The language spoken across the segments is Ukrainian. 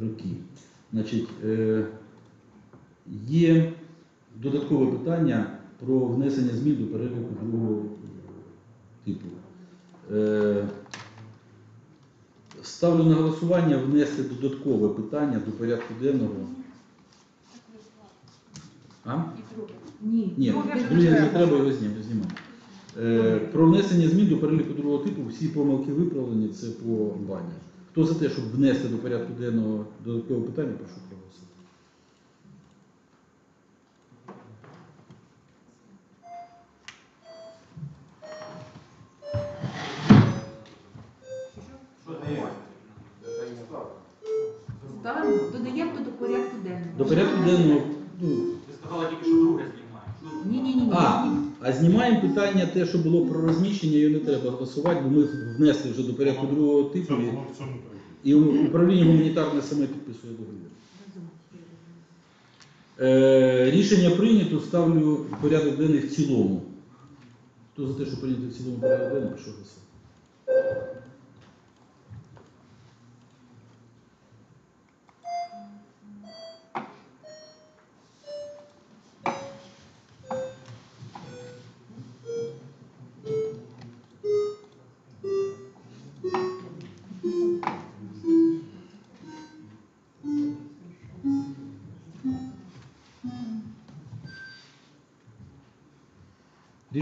роки. Значить, е, є додаткове питання про внесення змін до переліку другого типу. Е, Ставлю на голосування внести додаткове питання до порядку денного. А? Ні, Ні, друге не треба. його знімати. знімати. Е, про внесення змін до переліку другого типу, всі помилки виправлені, це по бані. Хто за те, щоб внести до порядку денного додаткове питання, прошу проголосувати. Додаємо до порядку денного. До порядку денного. Ну, Ви сказали тільки, що друге знімаємо. Ні, ні, ні, ні. А, знімаємо питання, те, що було про розміщення, його не треба голосувати, бо ми внесли вже до порядку другого типу. в цьому так. І управління гуманітарне саме підписує договір. Е, рішення прийнято, ставлю порядок денний в цілому. Хто за те, що прийнято в цілому порядок денний, прошу голосувати.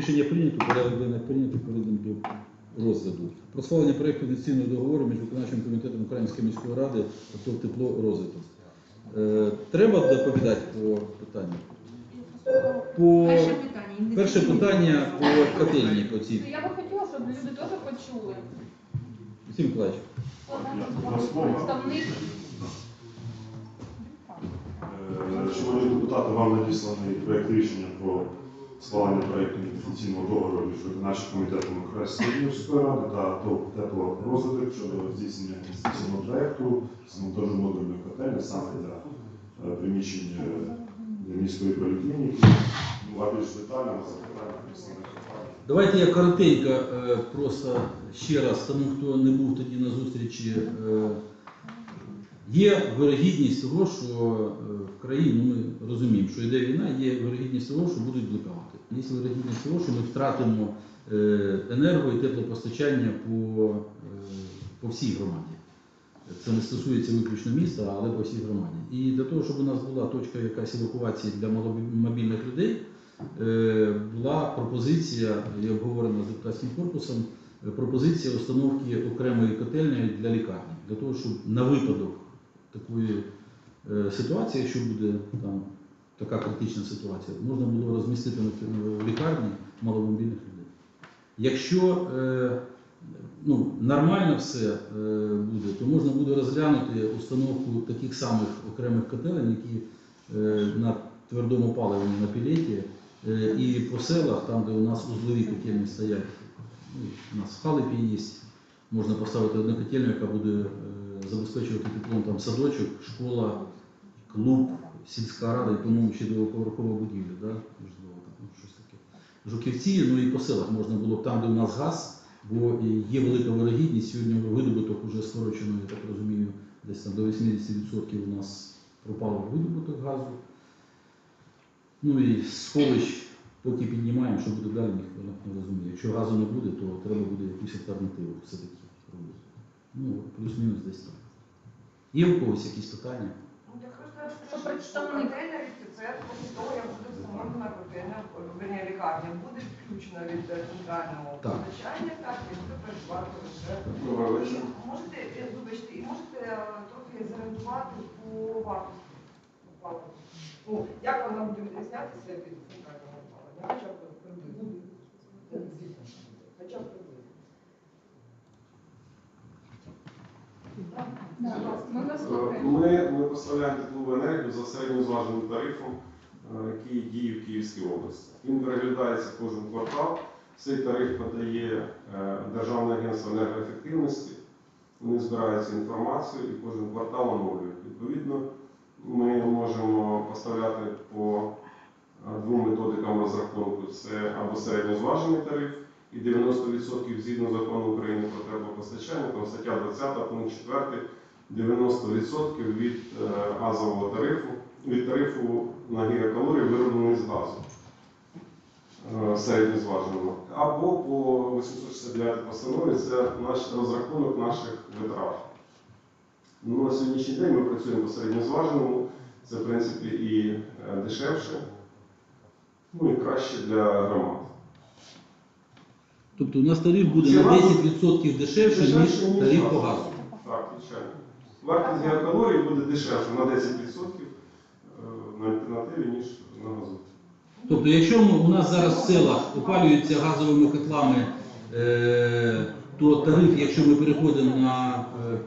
Рішення прийнято, порядок денний прийнято, передаємо до розгляду. Про схвалення проєкту інвестиційного договору між виконавчим комітетом Української міської ради та тепло розвиток. Е, треба доповідати по питанню? По... Перше питання. Перше питання по котельні по цій. Я би хотіла, щоб люди теж почули. Василь Миколаївич, Представник Е, Шановні депутати, вам надісланий проєкт рішення про схвалення проєкту інвестиційного договору між виконавчим комітетом Української міської ради та ТОВ теплорозвиток щодо здійснення інвестиційного проєкту з монтажу модульної котельні саме для е, приміщень міської поліклініки. Ну, а більш детально запитання представника давайте я коротенько е, просто ще раз, тому хто не був тоді на зустрічі. е, Є вирогідність того, що е, в країні, ну, ми розуміємо, що йде війна, є вирогідність того, що будуть блекаути. Є вирогідність того, що ми втратимо е, енерго і теплопостачання по, е, по всій громаді. Це не стосується виключно міста, але по всій громаді. І для того, щоб у нас була точка якась евакуації для маломобільних людей, була пропозиція, і обговорена з депутатським корпусом, пропозиція установки окремої котельні для лікарні, для того, щоб на випадок такої е, ситуації, якщо буде там така критична ситуація, можна було розмістити в лікарні маломобільних людей. Якщо е, ну, нормально все е, буде, то можна буде розглянути установку таких самих окремих котелень, які на твердому паливі на пілеті, і по селах, там, де у нас узлові котельні стоять, ну, у нас в Халипі є, можна поставити одну котельню, яка буде забезпечувати теплом там садочок, школа, клуб, сільська рада і, по-моєму, ще двоповерхова будівля, да? можливо, там, щось таке. Жуківці, ну і по селах можна було там, де у нас газ, бо є велика вирогідність. Сьогодні видобуток вже скорочено, я так розумію, десь там до 80% у нас пропало видобуток газу. Ну і сховищ, поки піднімаємо, що буде далі, ніхто не розуміє. Якщо газу не буде, то треба буде якусь альтернативу все-таки робити. Ну, плюс-мінус десь так. Є у когось якісь питання? Ну, Що представник? від це після того, як буде встановлена котельня, верні, лікарня, буде відключена від центрального постачання, так, і буде працювати лише. І Можете, е, вибачте, і можете е, трохи зорієнтувати по вартості опалення? Ну, як вона буде відрізнятися від центрального опалення? Хоча б приблизно. Хоча б приблизно. Ми. Ми, поставляємо теплову енергію за середньозваженим тарифом, е, який діє в Київській області. Він переглядається кожен квартал. Цей тариф подає е, Державне агентство енергоефективності. Вони збирають цю інформацію і кожен квартал оновлюють. Відповідно, ми можемо поставляти по е, двом методикам розрахунку: це або середньозважений тариф і 90% згідно закону України про теплопостачання, там стаття 20, пункт 4 90% від е, газового тарифу, від тарифу на гігакалорії, вироблений з газу е, середньозваженого. Або по 869 постанові це наш розрахунок наших витрат. Ну, на сьогоднішній день ми працюємо по середньозваженому, це в принципі і е, дешевше, ну і краще для громад. Тобто у нас тариф буде на 10% дешевше, ніж тариф по газу. Так, звичайно. Вартість геокалорії буде дешевше на 10% е, на альтернативі, ніж на газу. Тобто, якщо у нас зараз в селах опалюються газовими котлами, е, то тариф, якщо ми переходимо на, е,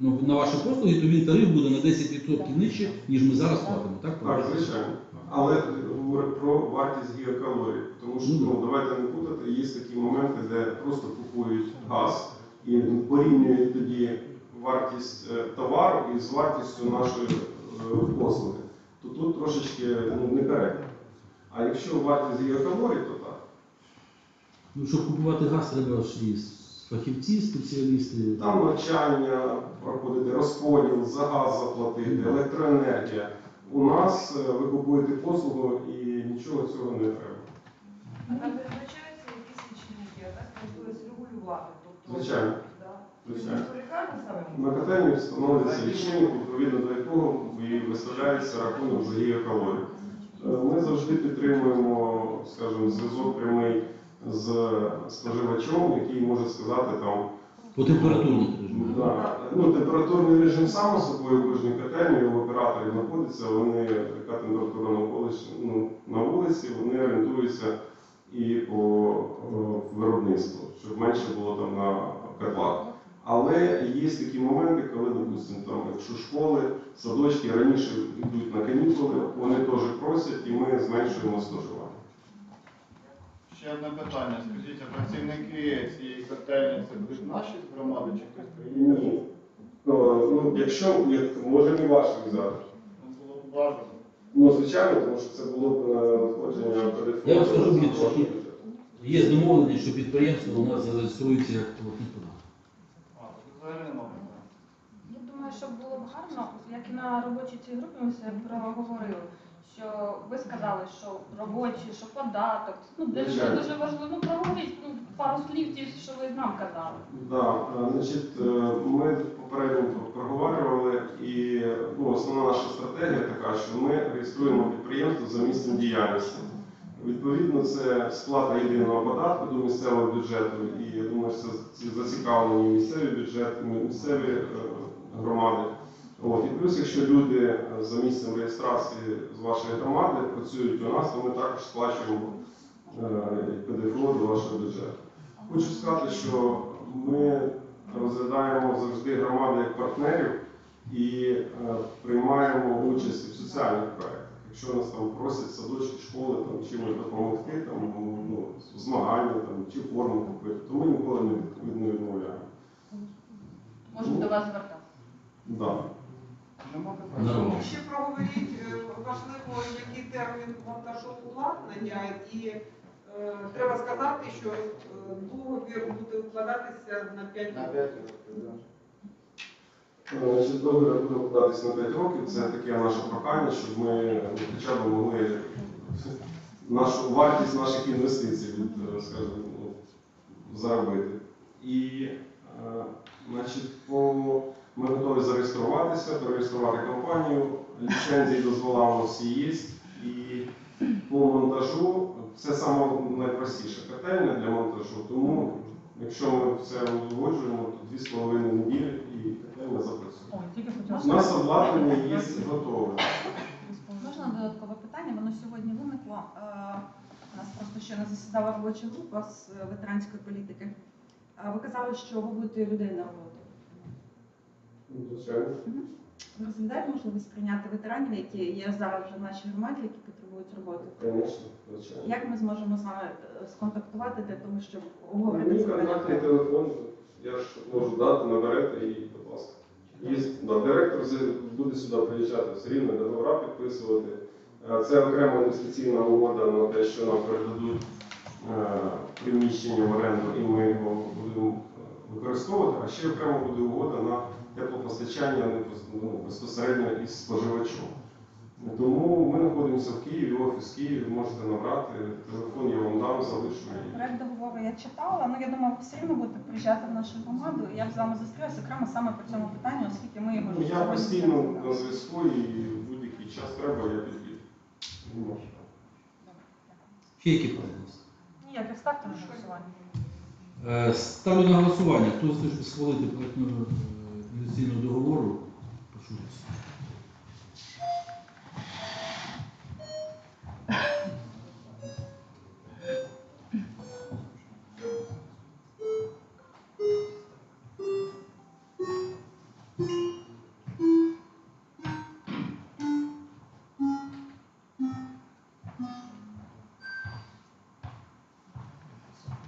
ну, на ваші послуги, то він тариф буде на 10% нижче, ніж ми зараз платимо. Так, Так, звичайно. Але говорю про вартість гігакалорій. Тому що Ну, ну, давайте не путати, є такі де просто купують газ і порівнюють тоді вартість е, товару із вартістю нашої е, послуги. То тут трошечки ну, некоректно. А якщо вартість гігакалорій, то так. Ну, щоб купувати газ, треба ж і фахівці, спеціалісти. Там навчання проходити, розподіл, за газ заплатити, електроенергія. У нас е, ви купуєте послугу і нічого цього не треба. А там можливість регулювати. Тобто, Звичайно. Да. Звичайно. На котельні встановлюється лічильник, відповідно до якого і виставляється рахунок за гігакалорію. Е, Ми завжди підтримуємо, скажімо, зв'язок прямий з споживачом, який може сказати там По температурному режиму. Да. Ну, температурний режим само собою в кожній котельні в операторі знаходиться, вони, яка температура на вулиці, ну, на вулиці, вони орієнтуються і по виробництву, щоб менше було там на котлах. Але є такі моменти, коли, допустимо, там, якщо школи, садочки раніше йдуть на канікули, вони теж просять і ми зменшуємо споживання. Ще одне питання. Скажіть, а працівники цієї котельні це будуть наші з громади чи хтось приїде? Ні. Ну, ну, якщо як, можемо і ваших. Ну, було б бажано. Ну, звичайно, тому що це було б надходження телефону. Я вам скажу більше. Є домовленість, що підприємство у нас зареєструється як платник податку. А, тут взагалі немає. Я думаю, що було б гарно, як і на робочій цій групі ми все проговорили. Що ви сказали, що робочі, що податок. Ну для людей дуже важливо. Ну проговоріть ну, пару слів, ті, що ви нам казали. Да, е, значить, е, ми попередньо проговорювали, і ну, основна наша стратегія така, що ми реєструємо підприємство за місцем діяльності. Відповідно, це сплата єдиного податку до місцевого бюджету, і я думаю, що це зацікавлені місцеві бюджети, місцеві е, громади. Плюс, якщо люди е, за місцем реєстрації з вашої громади працюють у нас, то ми також сплачуємо е, ПДФО до вашого бюджету. Хочу сказати, що ми розглядаємо завжди громади як партнерів і е, приймаємо участь в соціальних проєктах. Якщо нас там просять садочки, школи там, чимось допомогти, там, ну, змагання там, чи форму купити, то ми ніколи не, відмовляємо. Можемо до вас звертатися. Да. Нема Ще проговоріть, е, важливо, який термін монтажу обладнання, і е, треба сказати, що е, договір буде укладатися на 5 На років. 5 років, так. Договір буде укладатись на 5 років. Це таке наше прохання, щоб ми ну, хоча б могли нашу вартість наших інвестицій від, скажімо, ну, заробити. І значить, по, ми готові зареєструватися, зареєструвати компанію. Ліцензії дозвола у нас всі є. І по монтажу це саме найпростіша котельня для монтажу. Тому, якщо ми це узгоджуємо, то 2,5 неділі і котельня запрацює. У нас обладнання є готове. Можна додаткове питання? Воно сьогодні виникло. Е, У нас просто ще не засідала робоча група з е, ветеранської політики. Ви казали, що ви будете людей на роботу. Звичайно. Ви розглядаєте можливість прийняти ветеранів, які є зараз вже в нашій громаді, які потребують роботи? Звісно, звичайно. Як ми зможемо з вами е, сконтактувати для того, щоб обговорити Мій це контактний телефон, я ж можу дати, наберете і, будь ласка. Да, директор буде сюди приїжджати все рівно, договора підписувати. Е, Це окрема інвестиційна угода на те, що нам передадуть е, приміщення в оренду, і ми його будемо використовувати, а ще окремо буде угода на теплопостачання ну, безпосередньо із споживачом. Тому ми знаходимося в Києві, офіс Києві, можете набрати, телефон я вам дам, залишу. Проект договору я читала, ну я думаю, ви все рівно будете приїжджати в нашу громаду, і я б з вами зустрілася окремо саме по цьому питанню, оскільки ми його Ну, Я постійно на зв'язку і в будь-який час треба, я. Не можу. Ще які питання? Ніяких ставте на голосування. Е, Ставлю на голосування. Хто за те, щоб схвалити проєктну інвестиційного договору? Прошу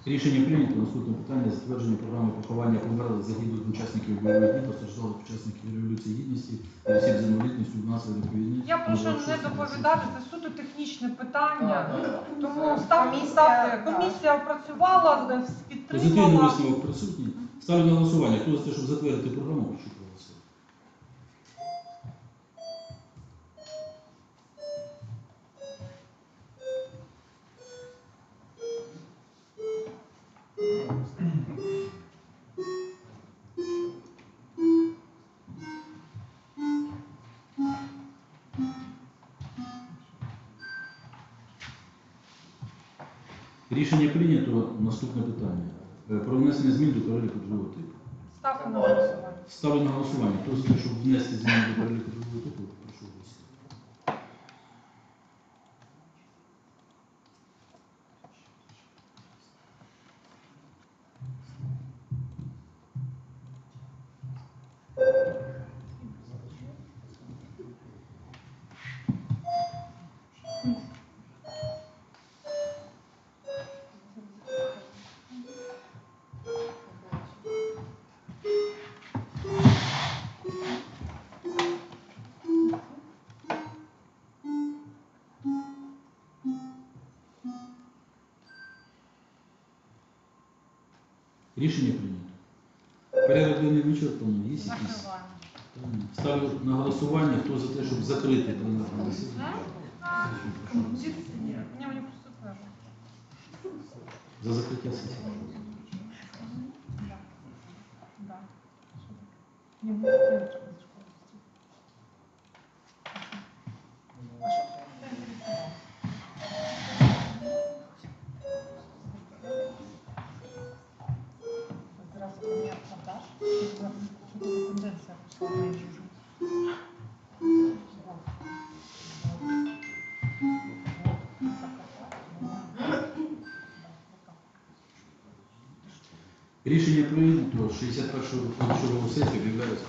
Рішення прийнято. Наступне питання затвердження програми поховання померлих загиблих учасників бойових дій, постраждалих учасників Революції Гідності та осіб з інвалідністю внаслідок війни. Я прошу не доповідати, це суто технічне питання. Тому став ставте, ставте. Комісія опрацювала, Позитивний підтримала. висновок присутній. Ставлю на голосування. Хто за те, щоб затвердити програму, прошу Рішення прийнято. Наступне питання. Е, Про внесення змін до переліку другого типу. Ставлю на голосування. Ставлю на голосування. Хто за те, щоб внести зміни до переліку другого типу, прошу голосувати. Рішення прийнято. Порядок денний вичерпано. Є якісь? Ставлю на голосування. Хто за те, щоб закрити пленарне засідання? За закриття сесії. Рішення прийнято. 61-го сесії об'являється.